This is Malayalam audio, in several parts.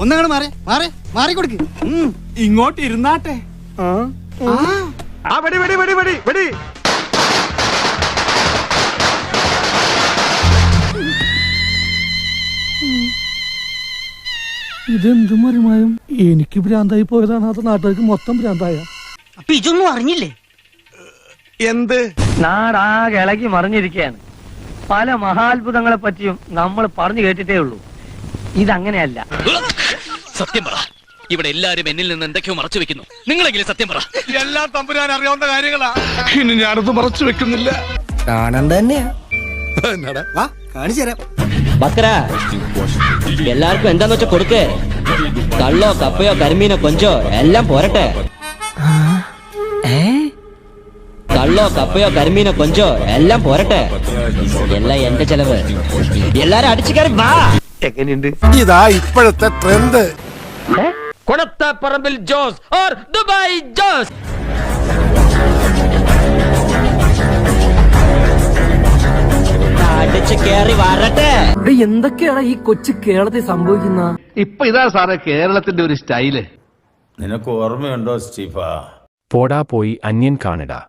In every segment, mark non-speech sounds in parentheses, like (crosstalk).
ഒന്നങ്ങട് മാറി മാറി മാറി കൊടുക്ക് ഇങ്ങോട്ട് ഇരുന്നാട്ടെ ആ. വെടി വെടി വെടി വെടി വെടി. ഇതെന്ത് മറിമായും? എനിക്ക് ഭ്രാന്തായി പോയതാണ് അത്. നാട്ടുകാർക്ക് മൊത്തം ഭ്രാന്തായ. അപ്പൊ ഇതൊന്നും അറിഞ്ഞില്ലേ? എന്ത്? നാടാകെ ഇളകി മറിഞ്ഞിരിക്കുകയാണ് പല മഹാത്ഭുതങ്ങളെ പറ്റിയും നമ്മൾ പറഞ്ഞു കേട്ടിട്ടേ ഉള്ളൂ. ഇതങ്ങനെയല്ല. സത്യം പറ. ഇവിടെ എല്ലാരും എന്നിൽ നിന്ന് എന്തൊക്കെയോ മറച്ചു വെക്കുന്നു. നിങ്ങളെങ്കിലും സത്യം പറ. എല്ലാ തമ്പുരാൻ അറിയാവുന്ന കാര്യങ്ങളാ. ഇനി ഞാനത് മറച്ചു വെക്കുന്നില്ല. കാണണ്ട തന്നെയാ. വാ കാണിച്ചു തരാം. ബക്കര എല്ലാവർക്കും എന്താന്ന് വെച്ചാ കൊടുക്ക്. കള്ളോ കപ്പയോ കരിമീനോ കൊഞ്ചോ എല്ലാം പോരട്ടെ. കള്ളോ കപ്പയോ കരിമീനോ കൊഞ്ചോ എല്ലാം പോരട്ടെ. എല്ലാം എന്റെ ചെലവ്. എല്ലാരും അടിച്ചു കയറി വാ. ഇതാ ഇപ്പോഴത്തെ ട്രെൻഡ് കൊടത്ത പറമ്പിൽ ജോസ് ഓർ ദുബായ് ജോസ്. അടിച്ചു കയറി വരട്ടെ. എന്തൊക്കെയാണ് ഈ കൊച്ചു കേരളത്തിൽ സംഭവിക്കുന്ന? ഇപ്പൊ ഇതാ സാറേ കേരളത്തിന്റെ ഒരു സ്റ്റൈൽ. നിനക്ക് ഓർമ്മയുണ്ടോ സ്റ്റീഫ? പോടാ പോയി അന്യൻ കാണടാ.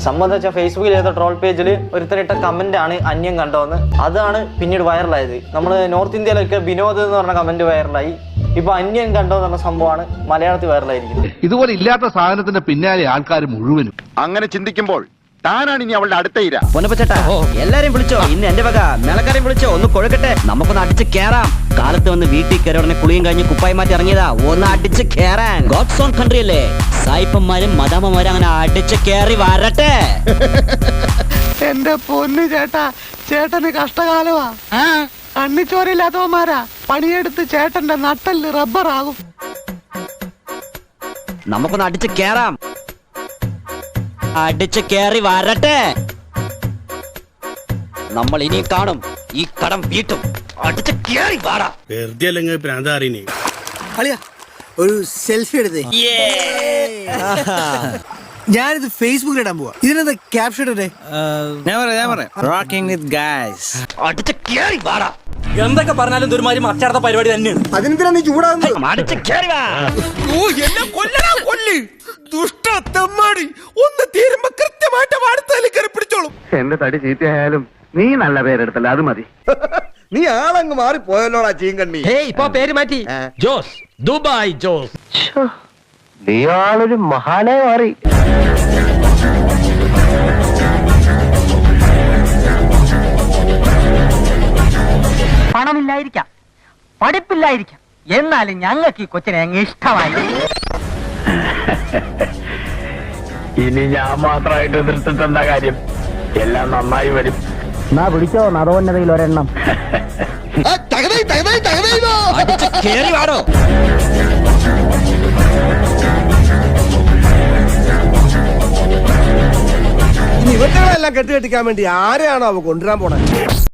സംബന്ധിച്ച ഫേസ്ബുക്കിൽ ചെയ്ത ട്രോൾ പേജിൽ ഒരുത്തരിട്ട കമന്റ് ആണ് അന്യം കണ്ടോന്ന് അതാണ് പിന്നീട് വൈറലായത് നമ്മൾ നോർത്ത് ഇന്ത്യയിലൊക്കെ വിനോദ് എന്ന് പറഞ്ഞ കമന്റ് വൈറലായി ഇപ്പൊ അന്യം കണ്ടോ എന്ന് പറഞ്ഞ സംഭവമാണ് മലയാളത്തിൽ വൈറലായിരിക്കുന്നത് ഇതുപോലെ ഇല്ലാത്ത സാധനത്തിന്റെ പിന്നാലെ ആൾക്കാർ മുഴുവനും. അങ്ങനെ ചിന്തിക്കുമ്പോൾ താനാണ് ഇനി അവളുടെ അടുത്ത ഇര. പൊന്നപ്പച്ചേട്ടാ എല്ലാരെയും വിളിച്ചോ. ഇന്ന് എന്റെ വക. മിളക്കാരെയും വിളിച്ചോ. ഒന്ന് കൊഴുക്കട്ടെ. നമുക്കൊന്ന് അടിച്ച് കേറാം. കാലത്ത് വന്ന് വീട്ടിൽ കയറി ഉടനെ കുളിയും കഴിഞ്ഞ് കുപ്പായി മാറ്റി ഇറങ്ങിയതാ. ഒന്ന് അടിച്ച് കേറാൻ. ഗോഡ്സ് ഓൺ കൺട്രി അല്ലേ? സായിപ്പന്മാരും മദാമ്മമാരും അങ്ങനെ അടിച്ച് കേറി വരട്ടെ. (laughs) എന്റെ പൊന്നു ചേട്ടാ ചേട്ടന് കഷ്ടകാലമാ. കണ്ണിച്ചോരില്ലാത്തവന്മാരാ. പണിയെടുത്ത് ചേട്ടന്റെ നട്ടൽ റബ്ബറാകും. നമുക്കൊന്ന് അടിച്ച് കേറാം. അടിച്ച് കേറി വരട്ടെ. നമ്മൾ ഇനി കാണും. ഈ കടം വീട്ടും. അടിച്ച് കേറി വാടാ. വെറുതെ അല്ലെങ്കിൽ ഭ്രാന്താറിനെ? അളിയാ ഒരു സെൽഫി എടുത്തേ. ഞാനിത് ഫേസ്ബുക്കിൽ ഇടാൻ പോവാ. ഇതിനെന്താ ക്യാപ്ഷൻ ഇടേ ഞാൻ പറയാം ഞാൻ പറയാം. റോക്കിംഗ് വിത്ത് ഗൈസ് അടിച്ച് കേറി വാടാ. എന്തൊക്കെ പറഞ്ഞാലും ദുരുമാരി മറ്റാർത്ഥ പരിപാടി തന്നെയാണ്. അതിനെന്തിനാ നീ ചൂടാകുന്നത് അടിച്ച് കേറി വാ എന്നെ കൊല്ലടാ കൊല്ല് ദുഷ്ട ഒന്ന് തീരുമ്പോ കൃത്യമായിട്ട് വാടുത്തതിൽ കയറി പിടിച്ചോളും. എന്റെ തടി ചീത്തയായാലും നീ നല്ല പേരെടുത്തല്ല അത് മതി. (laughs) നീ ആളങ്ങ് മാറിപ്പോയല്ലോടാ ചീങ്കണ്ണി. ഇപ്പൊ പേര് മാറ്റി. ജോസ് ദുബായ് ജോസ്. നീ ആളൊരു മഹാനെ മാറി. പണമില്ലായിരിക്കാം. പഠിപ്പില്ലായിരിക്കാം. എന്നാലും ഞങ്ങൾക്ക് ഈ കൊച്ചിനെ അങ്ങ് ഇഷ്ടമായി. ഇനി ഞാൻ മാത്രമായിട്ട് നിർത്തിട്ട് എന്താ കാര്യം? എല്ലാം നന്നായി വരും. എന്നാ പിടിച്ചോ നദോന്നതയിൽ ഒരെണ്ണം. ഇവറ്റകളെല്ലാം കെട്ടുകെട്ടിക്കാൻ വേണ്ടി ആരെയാണോ അവ കൊണ്ടുവരാൻ പോണേ?